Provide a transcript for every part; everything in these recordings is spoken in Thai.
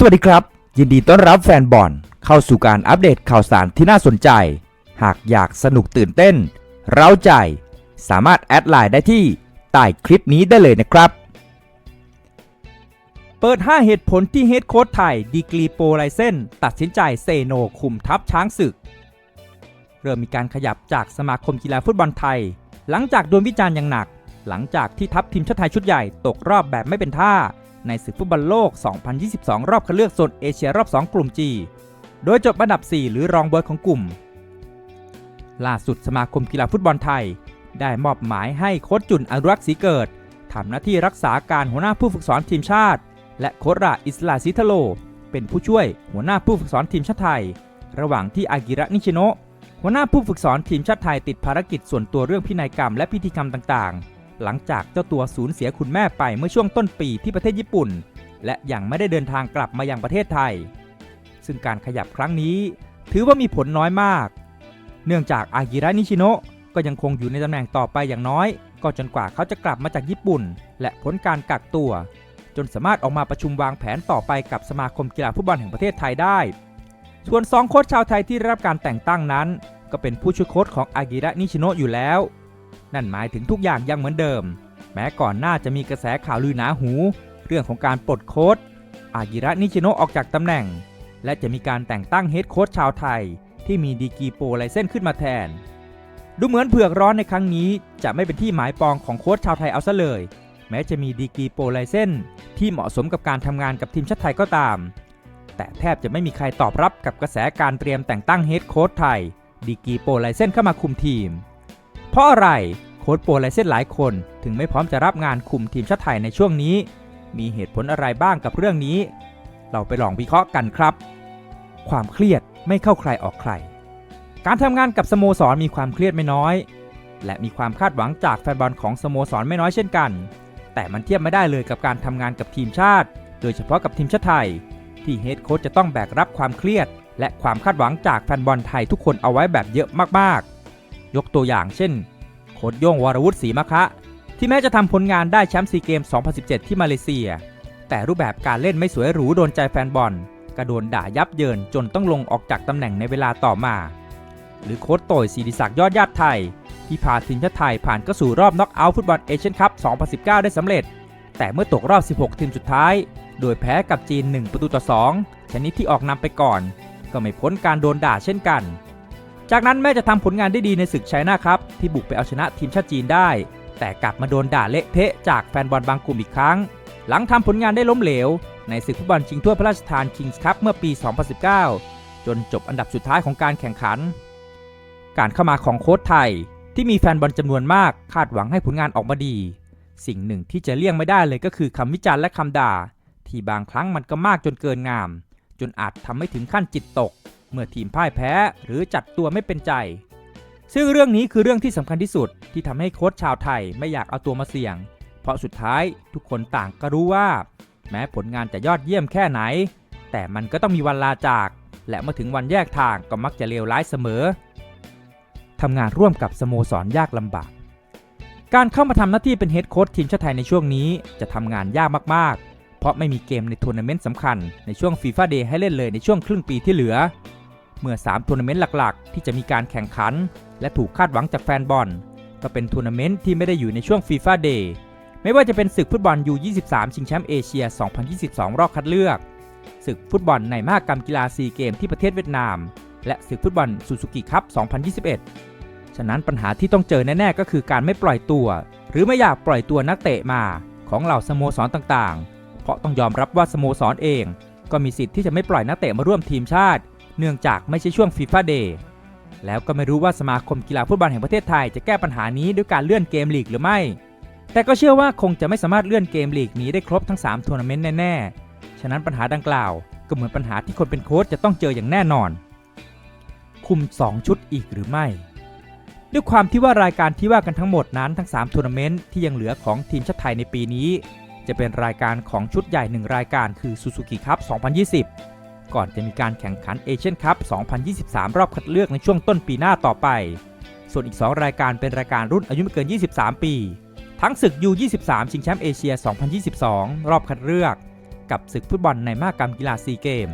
สวัสดีครับ ยินดีต้อนรับแฟนบอลเข้าสู่การอัปเดตข่าวสารที่น่าสนใจ หากอยากสนุกตื่นเต้น เร้าใจ สามารถแอดไลน์ได้ที่ใต้คลิปนี้ได้เลยนะครับ เปิด 5 เหตุผลที่เฮดโค้ชไทยดีกรีโปรไลเซนตัดสินใจเซโนคุมทัพช้างศึก เริ่มมีการขยับจากสมาคมกีฬาฟุตบอลไทย หลังจากโดนวิจารณ์อย่างหนัก หลังจากที่ทัพทีมชาติไทยชุดใหญ่ตกรอบแบบไม่เป็นท่า ในศึกฟุตบอลโลก 2022 รอบคัดเลือกโซนเอเชียรอบ 2 กลุ่ม G โดยจบอันดับ 4 หรือรองเบอยของกลุ่ม ล่าสุดสมาคมกีฬาฟุตบอลไทย ได้มอบหมายให้โค้ชจุนอนุรักษ์ศรีเกิดทำหน้าที่รักษาการหัวหน้าผู้ฝึกสอนทีมชาติ และโค้ชราอิสลาซิทโล เป็นผู้ช่วยหัวหน้าผู้ฝึกสอนทีมชาติไทย ระหว่างที่อากิระนิชิโนะหัวหน้าผู้ฝึกสอนทีมชาติไทยติดภารกิจส่วนตัวเรื่องพินัยกรรมและพิธีกรรมต่างๆ หลังจากเจ้าตัวสูญเสียคุณแม่ไปเมื่อช่วงต้นปีที่ประเทศญี่ปุ่น และยังไม่ได้เดินทางกลับมายังประเทศไทย ซึ่งการขยับครั้งนี้ ถือว่ามีผลน้อยมาก เนื่องจากอากิระนิชิโนะก็ยังคงอยู่ในตำแหน่งต่อไปอย่างน้อย ก็จนกว่าเขาจะกลับมาจากญี่ปุ่น และพ้นการกักตัว จนสามารถออกมาประชุมวางแผนต่อไปกับสมาคมกีฬาฟุตบอลแห่งประเทศไทยได้ ส่วน2โค้ชชาวไทยที่ได้รับการแต่งตั้งนั้น ก็เป็นผู้ช่วยโค้ชของอากิระนิชิโนะอยู่แล้ว นั่นหมายถึงทุกอย่างยังเหมือนเดิม แม้ก่อนหน้าจะมีกระแสข่าวลือหนาหู เรื่องของการปลดโค้ชอากิระนิชิโนะออกจากตำแหน่ง และจะมีการแต่งตั้งเฮดโค้ชชาวไทย ที่มีดีกีโปรไลเส้นขึ้นมาแทน ดูเหมือนเผือกร้อนในครั้งนี้ จะไม่เป็นที่หมายปองของโค้ชชาวไทยเอาซะเลย แม้จะมีดีกีโปรไลเส้นที่เหมาะสมกับการทำงานกับทีมชาติไทยก็ตาม แต่แทบจะไม่มีใครตอบรับกับกระแสการเตรียมแต่งตั้งเฮดโค้ชไทย ดีกีโปรไลเส้นเข้ามาคุมทีม เพราะอะไรโค้ชโปรไลเส้นหลายคนถึงไม่พร้อมจะรับงานคุมทีมชาติไทยในช่วงนี้ มีเหตุผลอะไรบ้างกับเรื่องนี้ เราไปลองวิเคราะห์กันครับ ความเครียดไม่เข้าใครออกใคร การทำงานกับสโมสรมีความเครียดไม่น้อย และมีความคาดหวังจากแฟนบอลของสโมสรไม่น้อยเช่นกัน แต่มันเทียบไม่ได้เลยกับการทำงานกับทีมชาติ โดยเฉพาะกับทีมชาติไทย ที่เฮดโค้ชจะต้องแบกรับความเครียด และความคาดหวังจากแฟนบอลไทยทุกคนเอาไว้แบบเยอะมากๆ ยกตัวอย่างเช่น โค้ชโย่งวรวุฒิศรีมะคะ ที่แม้จะทำผลงานได้แชมป์ซีเกม 2017 ที่มาเลเซีย แต่รูปแบบการเล่นไม่สวยหรูโดนใจแฟนบอล กระโดนด่ายับเยินจนต้องลงออกจากตำแหน่งในเวลาต่อมา หรือโค้ชโตยศิริศักดิ์ยอดญาติไทย ที่พาทีมชาติไทยผ่านเข้าสู่รอบน็อกเอาท์ฟุตบอลเอเชียนคัพ 2019 ได้สำเร็จ แต่เมื่อตกรอบ 16 ทีมสุดท้าย โดยแพ้กับจีน 1 ประตูต่อ 2 ชนิดที่ออกนำไปก่อน ก็ไม่พ้นการโดนด่าเช่นกัน จากนั้นแม้จะทำผลงานได้ดีในศึกไชน่าครับ ที่บุกไปเอาชนะทีมชาติจีนได้ แต่กลับมาโดนด่าเละเทะจากแฟนบอลบางกลุ่มอีกครั้ง หลังทำผลงานได้ล้มเหลว ในศึกฟุตบอลชิงถ้วยพระราชทานคิงส์คัพเมื่อปี 2019 จนจบอันดับสุดท้ายของการแข่งขัน การเข้ามาของโค้ชไทย ที่มีแฟนบอลจำนวนมากคาดหวังให้ผลงานออกมาดี สิ่งหนึ่งที่จะเลี่ยงไม่ได้เลยก็คือคำวิจารณ์และคำด่า ที่บางครั้งมันก็มากจนเกินงาม จนอาจทำให้ถึงขั้นจิตตก เมื่อทีมพ่ายแพ้หรือจัดตัวไม่เป็นใจ ซึ่งเรื่องนี้คือเรื่องที่สำคัญที่สุดที่ทำให้โค้ชชาวไทยไม่อยากเอาตัวมาเสี่ยง เพราะสุดท้ายทุกคนต่างก็รู้ว่า แม้ผลงานจะยอดเยี่ยมแค่ไหน แต่มันก็ต้องมีวันลาจาก และเมื่อถึงวันแยกทางก็มักจะเลวร้ายเสมอทำงานร่วมกับสโมสรยากลำบากการเข้ามาทำหน้าที่เป็นเฮดโค้ชทีมชาติไทยในช่วงนี้จะทำงานยากมาก ๆ เพราะไม่มีเกมในทัวร์นาเมนต์สำคัญในช่วงฟีฟ่าเดย์ให้เล่นเลยในช่วงครึ่งปีที่เหลือ เมื่อ3ทัวร์นาเมนต์หลักๆ ที่จะมีการแข่งขัน และถูกคาดหวังจากแฟนบอล ก็เป็นทัวร์นาเมนต์ที่ไม่ได้อยู่ในช่วงฟีฟ่าเดย์ไม่ว่าจะเป็นศึกฟุตบอล U23 ชิงแชมป์เอเชีย 2022 รอบคัดเลือก ศึกฟุตบอลในมหกรรมกีฬาซีเกมที่ประเทศเวียดนาม และศึกฟุตบอลซูซูกิคัพ 2021 ฉะนั้นปัญหาที่ต้องเจอแน่ๆก็คือการไม่ปล่อยตัว หรือไม่อยากปล่อยตัวนักเตะมาของเหล่าสโมสรต่างๆ เพราะต้องยอมรับว่าสโมสรเอง ก็มีสิทธิ์ที่จะไม่ปล่อยนักเตะมาร่วมทีมชาติ เนื่องจากไม่ใช่ช่วงฟีฟ่าเดย์แล้วก็ไม่รู้ว่าสมาคมกีฬาฟุตบอลแห่งประเทศไทยจะแก้ปัญหานี้ด้วยการเลื่อนเกมลีกหรือไม่ แต่ก็เชื่อว่าคงจะไม่สามารถเลื่อนเกมลีกนี้ได้ครบทั้ง3ทัวร์นาเมนต์แน่ๆ ฉะนั้นปัญหาดังกล่าวก็เหมือนปัญหาที่คนเป็นโค้ชจะต้องเจออย่างแน่นอน คุม 2 ชุดอีกหรือไม่ ด้วยความที่ว่ารายการที่ว่ากันทั้งหมดนั้นทั้ง3ทัวร์นาเมนต์ที่ยังเหลือของทีมชาติไทยในปีนี้ จะเป็นรายการของชุดใหญ่ 1 รายการคือซูซูกิคัพ2020 ก่อนจะมีการแข่งขันเอเชียนคัพ 2023 รอบคัดเลือกในช่วงต้นปีหน้าต่อไป ส่วนอีก 2 รายการเป็นรายการรุ่นอายุไม่เกิน 23 ปี ทั้งศึก U23 ชิงแชมป์เอเชีย 2022 รอบคัดเลือก กับศึกฟุตบอลในมหกรรมกีฬาซีเกม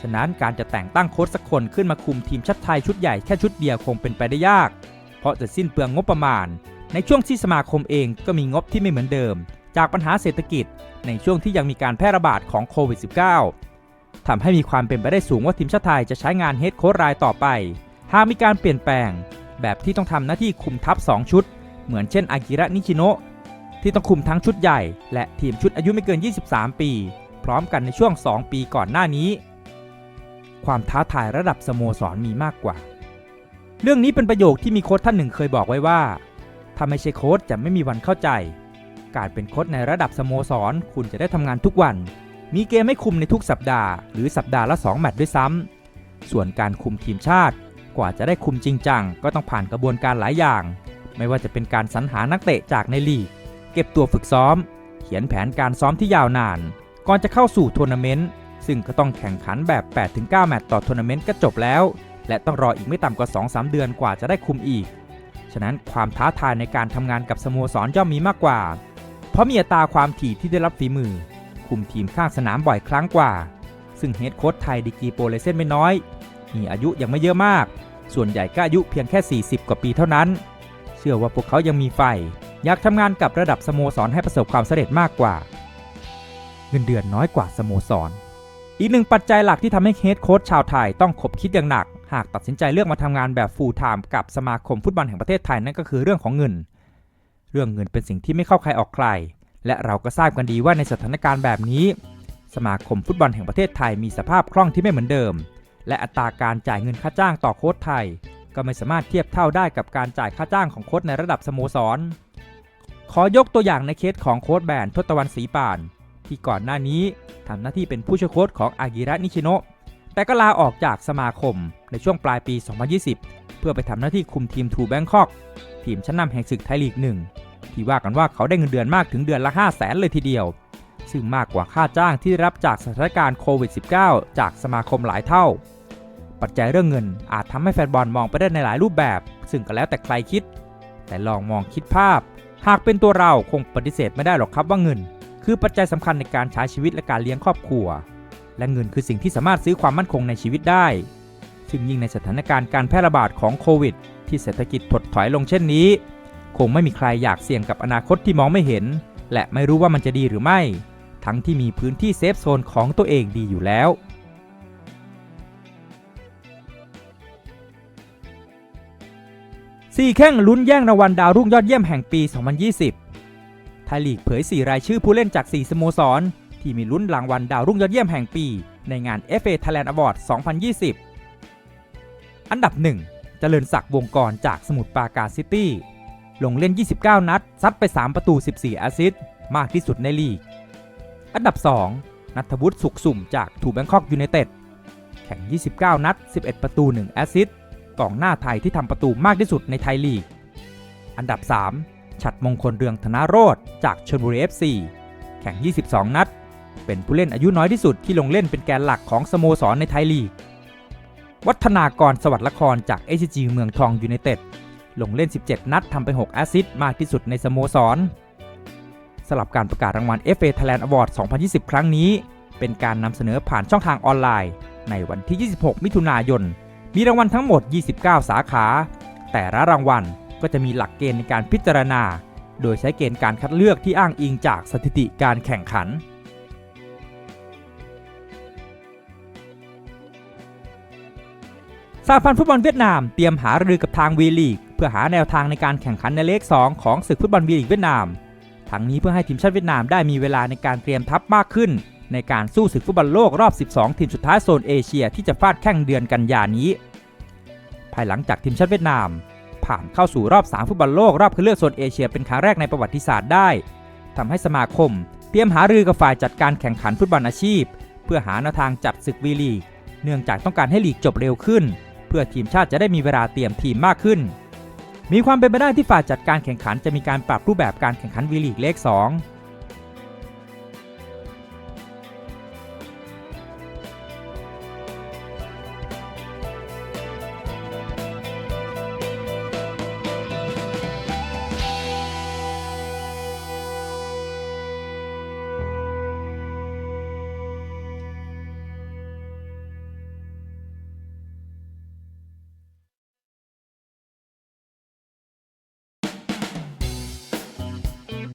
ฉะนั้นการจะแต่งตั้งโค้ชสักคนขึ้นมาคุมทีมชาติไทยชุดใหญ่แค่ชุดเดียวคงเป็นไปได้ยาก เพราะจะสิ้นเปลืองงบประมาณ ในช่วงที่สมาคมเองก็มีงบที่ไม่เหมือนเดิม จากปัญหาเศรษฐกิจ ในช่วงที่ยังมีการแพร่ระบาดของโควิด -19 ทำให้มีความเป็นไปได้สูงว่าทีมชาติไทยจะใช้งานเฮดโค้ชรายต่อไป หากมีการเปลี่ยนแปลง แบบที่ต้องทำหน้าที่คุมทัพ 2 ชุด เหมือนเช่นอากิระนิชิโนะที่ต้องคุมทั้งชุดใหญ่ และทีมชุดอายุไม่เกิน 23 ปี พร้อมกันในช่วง 2 ปีก่อนหน้านี้ ความท้าทายระดับสโมสรมีมากกว่า เรื่องนี้เป็นประโยคที่มีโค้ชท่านหนึ่งเคยบอกไว้ว่าถ้าไม่ใช่โค้ชจะไม่มีวันเข้าใจ การเป็นโค้ชในระดับสโมสร คุณจะได้ทำงานทุกวัน มีเกมให้คุมในทุกสัปดาห์หรือสัปดาห์ละ 2 แมตช์ด้วยซ้ำ ส่วนการคุมทีมชาติ กว่าจะได้คุมจริงจังก็ต้องผ่านกระบวนการหลายอย่าง ไม่ว่าจะเป็นการสรรหานักเตะจากในลีก เก็บตัวฝึกซ้อม เขียนแผนการซ้อมที่ยาวนาน ก่อนจะเข้าสู่ทัวร์นาเมนต์ซึ่งก็ต้องแข่งขันแบบ 8-9 แมตช์ต่อทัวร์นาเมนต์ก็จบแล้ว และต้องรออีกไม่ต่ำกว่า 2-3 เดือนกว่าจะได้คุมอีก ฉะนั้นความท้าทายในการทำงานกับสโมสรย่อมมีมากกว่า เพราะมีอัตราความถี่ที่ได้รับฝีมือ คุมทีมข้างสนามบ่อยครั้งกว่า ซึ่งเฮดโค้ชไทยดีกีโปรเลเซนไม่น้อย มีอายุยังไม่เยอะมาก ส่วนใหญ่ก็อายุเพียงแค่ 40 กว่าปีเท่านั้น เชื่อว่าพวกเขายังมีไฟ อยากทำงานกับระดับสโมสรให้ประสบความสำเร็จมากกว่า เงินเดือนน้อยกว่าสโมสร อีกหนึ่งปัจจัยหลักที่ทำให้เฮดโค้ชชาวไทยต้องขบคิดอย่างหนัก หากตัดสินใจเลือกมาทำงานแบบฟูลไทม์กับสมาคมฟุตบอลแห่งประเทศไทยนั่นก็คือเรื่องของเงิน เรื่องเงินเป็นสิ่งที่ไม่เข้าใครออกใคร และเราก็ทราบกันดีว่าในสถานการณ์แบบนี้ สมาคมฟุตบอลแห่งประเทศไทยมีสภาพคล่องที่ไม่เหมือนเดิม และอัตราการจ่ายเงินค่าจ้างต่อโค้ชไทย ก็ไม่สามารถเทียบเท่าได้กับการจ่ายค่าจ้างของโค้ชในระดับสโมสร ขอยกตัวอย่างในเคสของโค้ชแบนทศตวรรณศรีป่าน ที่ก่อนหน้านี้ทำหน้าที่เป็นผู้ช่วยโค้ชของอากิระนิชิโนะแต่ก็ลาออกจากสมาคมในช่วงปลายปี 2020 เพื่อไปทำหน้าที่คุมทีมทูแบงคอกทีมชั้นนำแห่งศึกไทยลีกหนึ่ง ที่ว่ากันว่าเขาได้เงินเดือนมากถึงเดือนละ 5 0 0แสนเลยทีเดียว ซึ่งมากกว่าค่าจ้างที่รับจากสถานการณ์โควิด -19 จากสมาคมหลายเท่า ปัจจัยเรื่องเงินอาจทำให้แฟนบอลมองไปได้ในหลายรูปแบบ ซึ่งก็แล้วแต่ใครคิด แต่ลองมองคิดภาพ หากเป็นตัวเราคงปฏิเสธไม่ได้หรอกครับว่าเงิน คือปัจจัยสำคัญในการใช้ชีวิตและการเลี้ยงครอบครัว และเงินคือสิ่งที่สามารถซื้อความมั่นคงในชีวิตได้ซึ่งยิ่งในสถานการณ์การแพร่ระบาดของโควิด ที่เศรษฐกิจถดถอยลงเช่นนี้ คงไม่มีใครอยากเสี่ยงกับอนาคตที่มองไม่เห็น และไม่รู้ว่ามันจะดีหรือไม่ ทั้งที่มีพื้นที่เซฟโซนของตัวเองดีอยู่แล้ว สี่แข้งลุ้นแย่งรางวัลดาวรุ่งยอดเยี่ยมแห่งปี 2020 ไทยลีกเผย 4 รายชื่อผู้เล่นจาก 4 สโมสร ที่มีลุ้นรางวัลดาวรุ่งยอดเยี่ยมแห่งปี ในงาน FA Thailand Award 2020 อันดับ 1 เจริญศักดิ์วงกรจากสมุทรปราการซิตี้ ลงเล่น 29 นัด ซัดไป 3 ประตู 14 แอสซิสต์ มากที่สุดในลีก อันดับ 2 นัทวุฒิสุขสุ่มจากทูแบงคอกยูไนเต็ด แข่ง 29 นัด 11 ประตู 1 แอสซิสต์ กองหน้าไทยที่ทำประตูมากที่สุดในไทยลีก อันดับ 3 ฉัดมงคลเรืองธนาโรธจากชลบุรี FC แข่ง 22 นัด เป็นผู้เล่นอายุน้อยที่สุดที่ลงเล่นเป็นแกนหลักของสโมสรในไทยลีก วัฒนากรสวัสดิ์ละครจาก SCG เมืองทองยูไนเต็ด ลงเล่น 17 นัดทำไป 6 แอสซิสต์มากที่สุดในสโมสรสลับการประกาศรางวัล FA Thailand Award 2020 ครั้งนี้ เป็นการนำเสนอผ่านช่องทางออนไลน์ ในวันที่ 26 มิถุนายน มีรางวัลทั้งหมด 29 สาขา แต่ละรางวัลก็จะมีหลักเกณฑ์ในการพิจารณา โดยใช้เกณฑ์การคัดเลือกที่อ้างอิงจากสถิติการแข่งขัน สหพันธ์ฟุตบอลเวียดนามเตรียมหารือกับทางวีลีกเพื่อหาแนวทางในการแข่งขันในเลข 2 ของศึกฟุตบอลวีลีกเวียดนามทั้งนี้เพื่อให้ทีมชาติเวียดนามได้มีเวลาในการเตรียมทัพมากขึ้น ในการสู้ศึกฟุตบอลโลกรอบ 12 ทีมสุดท้ายโซนเอเชียที่จะฟาดแข่งเดือนกันยานี้ ภายหลังจากทีมชาติเวียดนาม ผ่านเข้าสู่รอบ 3 ฟุตบอลโลกรอบคัดเลือกโซนเอเชียเป็นครั้งแรกในประวัติศาสตร์ได้ทำให้สมาคม เตรียมหารือกับฝ่ายจัดการแข่งขันฟุตบอลอาชีพ เพื่อหาแนวทางจัดศึกวีลีกเนื่องจากต้องการให้ลีกจบเร็วขึ้น พื่อทีมชาติจะได้มีเวลาเตรียมทีมมากขึ้น มีความเป็นไปได้ที่ฝ่ายจัดการแข่งขันจะมีการปรับรูปแบบการแข่งขันวีลีกเลข 2